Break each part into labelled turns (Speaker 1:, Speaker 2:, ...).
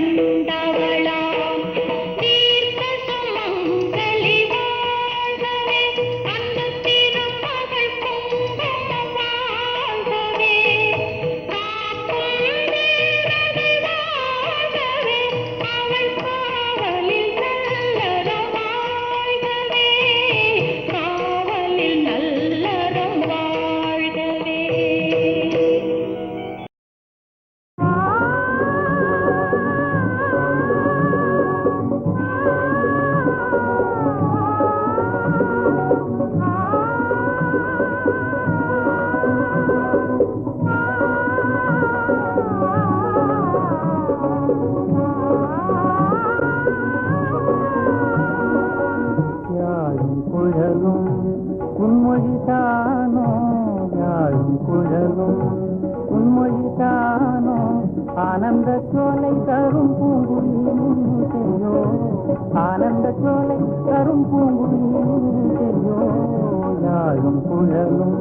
Speaker 1: Thank you. ஆனந்த சோலை தரும் பூங்குயிலோ ஆனந்த சோலை தரும் பூங்குயிலோ யாரும் குழலும்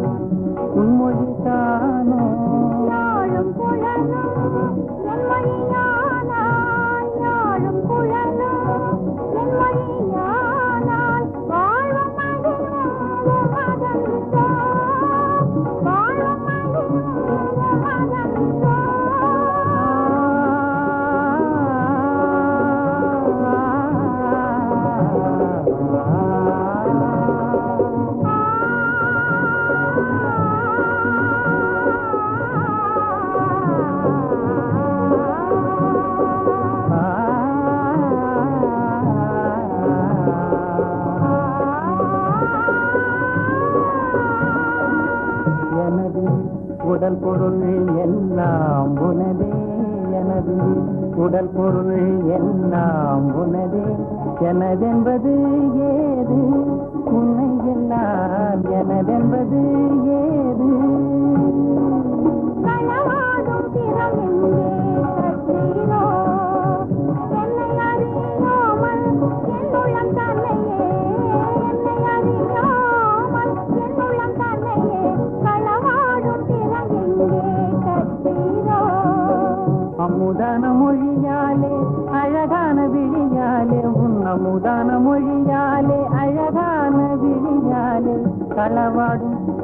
Speaker 2: உடல் பொருள் எல்லாம் உனதே. எனதென்பது ஏது? உன்னை எல்லாம் எனதென்பது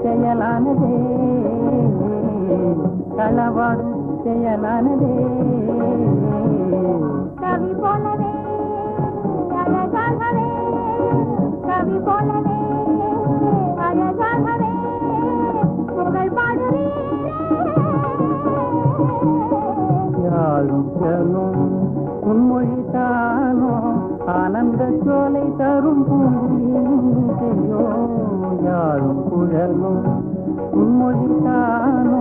Speaker 2: செயலானதே களவாடும் செயலானதே
Speaker 1: கவி போலவே அழகாகவே கவி போலவே அழகாகவே புகழ்
Speaker 2: பாடுவீரும் உன்மொழி தானோ ஆனந்த சோலை தரும்
Speaker 1: பூங்குயிலும் செய்யோ
Speaker 3: யாரும் புழலும் மொழித்தானோ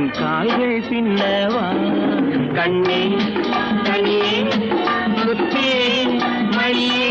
Speaker 3: என் கால்கள் பின்னவா? கண்ணே கண்ணே முத்தே மணியே.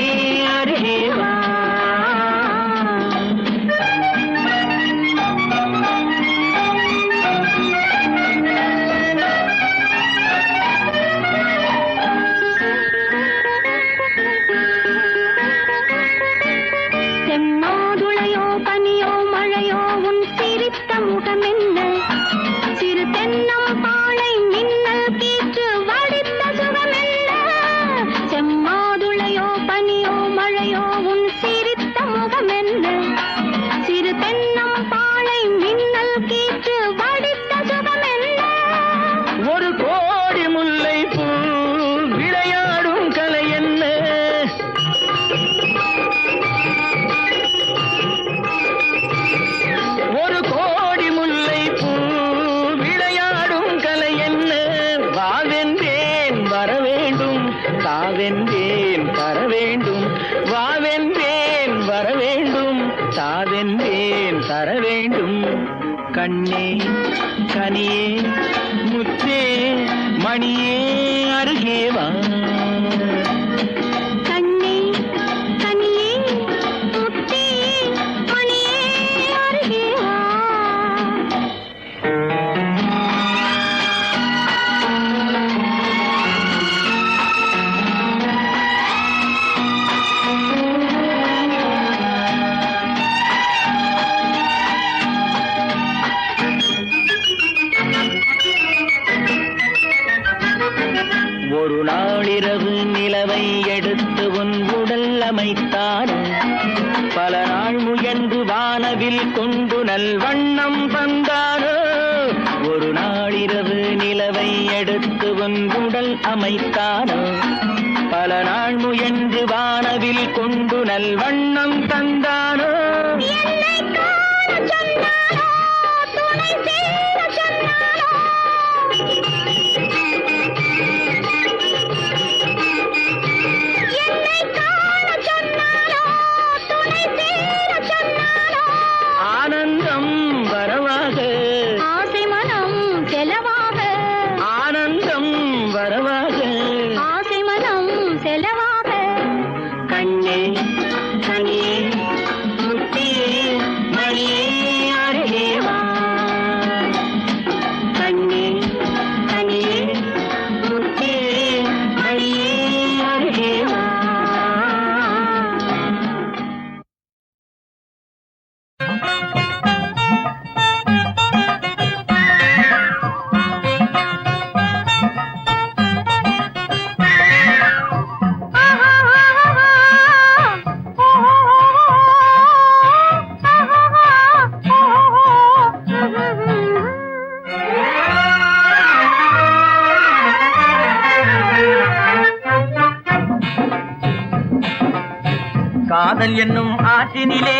Speaker 4: காற்றினிலே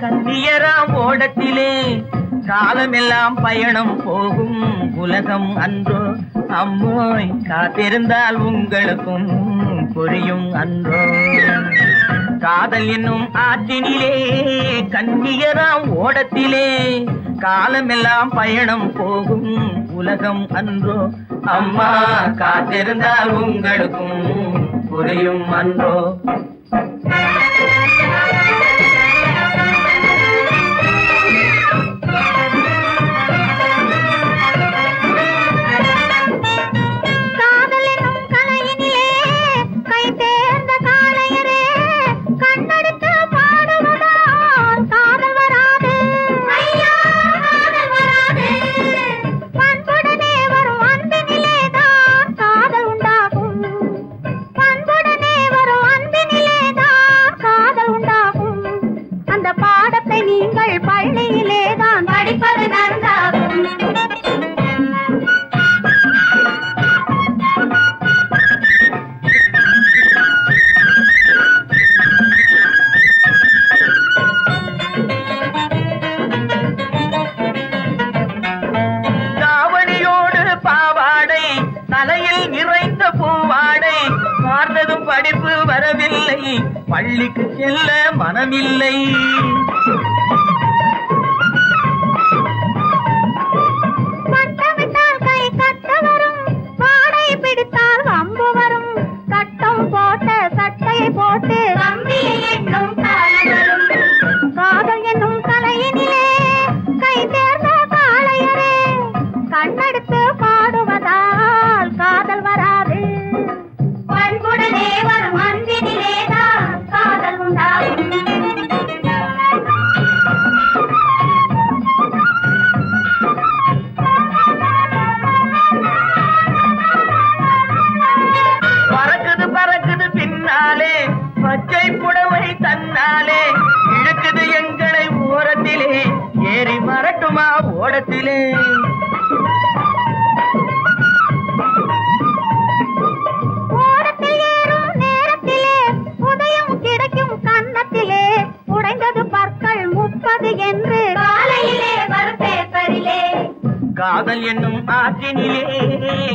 Speaker 4: கன்னியராம் ஓடத்திலே காலமெல்லாம் பயணம் போகும் உலகம் அன்றோ. அம்மோய் காத்திருந்தால் உங்களுக்கும் பொரியும் அன்றோ. காதல் என்னும் ஆற்றினிலே கன்னியராம் ஓடத்திலே காலமெல்லாம் பயணம் போகும் உலகம் அன்றோ. அம்மா காத்திருந்தால் உங்களுக்கும் புரியும் அன்றோ.
Speaker 5: நீங்கள் பள்ளியில் காதல் என்னும்
Speaker 4: ஆற்றினிலே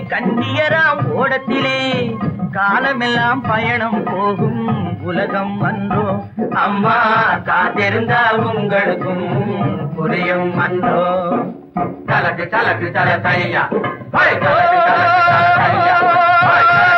Speaker 4: கன்னியராம் ஓடத்திலே காலமெல்லாம் பயணம் போகும் உலகம் அன்றோ. அம்மா காத்திருந்தால் உங்களுக்கும் புரியும் அன்றோ. தலக்கு தலக்கு தல தையா. தலக்கு தலக்கு தல தையா.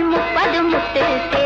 Speaker 5: முப்பது முத்து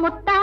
Speaker 1: मुत्ता